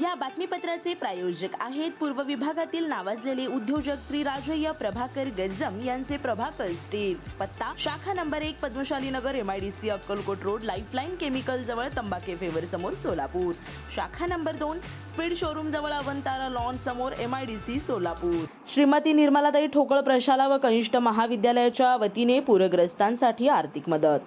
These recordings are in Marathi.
या बातमीपत्राचे प्रायोजक आहेत पूर्व विभागातील नावाजलेले उद्योजक श्री राजय्य प्रभाकर गज्जम यांचे प्रभाकर स्टील पत्ता शाखा नंबर एक Padmashali Nagar M I D C Akkalkot road Lifeline chemical जवळ तंबाखे फेवर समोर सोलापूर. शाखा नंबर दोन स्पीड शोरूम जवळ अवंतारा लॉन समोर सी सोलापूर. श्रीमती निर्मलाताई ठोकळ प्रशाला व कनिष्ठ महाविद्यालयाच्या वतीने पूरग्रस्तांसाठी आर्थिक मदत.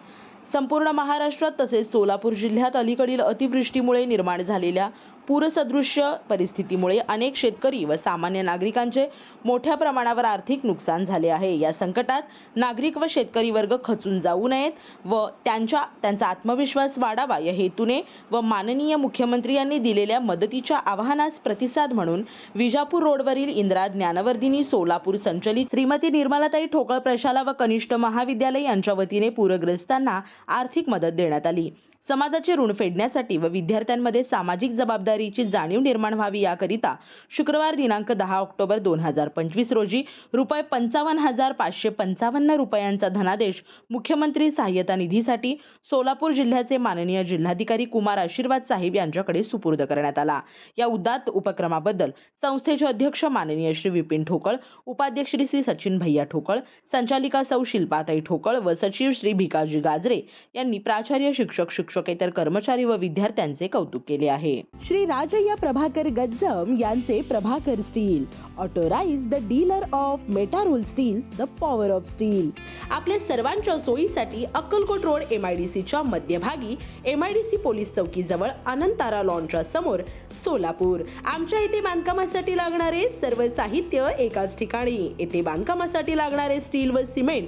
संपूर्ण महाराष्ट्रात तसेच सोलापूर जिल्ह्यात अलीकडील अतिवृष्टीमुळे निर्माण झालेल्या पूरसदृश्य परिस्थितीमुळे अनेक शेतकरी व सामान्य नागरिकांचे मोठ्या प्रमाणावर आर्थिक नुकसान झाले आहे. या संकटात नागरिक व शेतकरी वर्ग खचून जाऊ नयेत व त्यांच्या त्यांचा आत्मविश्वास वाढावा या हेतूने व माननीय मुख्यमंत्री यांनी दिलेल्या मदतीच्या आवाहनास प्रतिसाद म्हणून विजापूर रोडवरील इंदिरा ज्ञानवर्धिनी सोलापूर संचलित श्रीमती निर्मलाताई ठोकळ प्रशाला व कनिष्ठ महाविद्यालय यांच्या वतीने पूरग्रस्तांना आर्थिक मदत देण्यात आली. समाजाचे ऋण फेडण्यासाठी व विद्यार्थ्यांमध्ये सामाजिक जबाबदारीची जाणीव निर्माण व्हावी याकरिता शुक्रवार दिनांक दहा ऑक्टोबर दोन हजार पंचवीस रोजी रुपये पंचावन्न हजार पाचशे पंचावन्न रुपयांचा धनादेश मुख्यमंत्री सहाय्यता निधीसाठी सोलापूर जिल्ह्याचे माननीय जिल्हाधिकारी कुमार आशीर्वाद साहेब यांच्याकडे सुपूर्द करण्यात आला. या उदात्त उपक्रमाबद्दल संस्थेचे अध्यक्ष माननीय श्री विपिन ठोकळ उपाध्यक्ष श्री श्री सचिन भैया ठोकळ संचालिका सौ शिल्पाताई ठोकळ व सचिव श्री भिकाजी गाजरे यांनी प्राचार्य शिक्षक शिक्षकेतर कर्मचारी व विद्यार्थ्यांचे कौतुक केले आहे. श्री राजय्य प्रभाकर गज्जम यांचे Prabhakar steel authorised dealer of Metarol steel the power of steel. आपल्या सर्वांच्या सोयीसाठी अक्कलकोट रोड एमआयडीसीच्या मध्यभागी एमआयडीसी पोलीस चौकी जवळ अनंतारा लॉनच्या समोर सोलापूर. आमच्या इथे बांधकामासाठी लागणारे सर्व साहित्य एकाच ठिकाणी. येथे बांधकामासाठी लागणारे स्टील व सिमेंट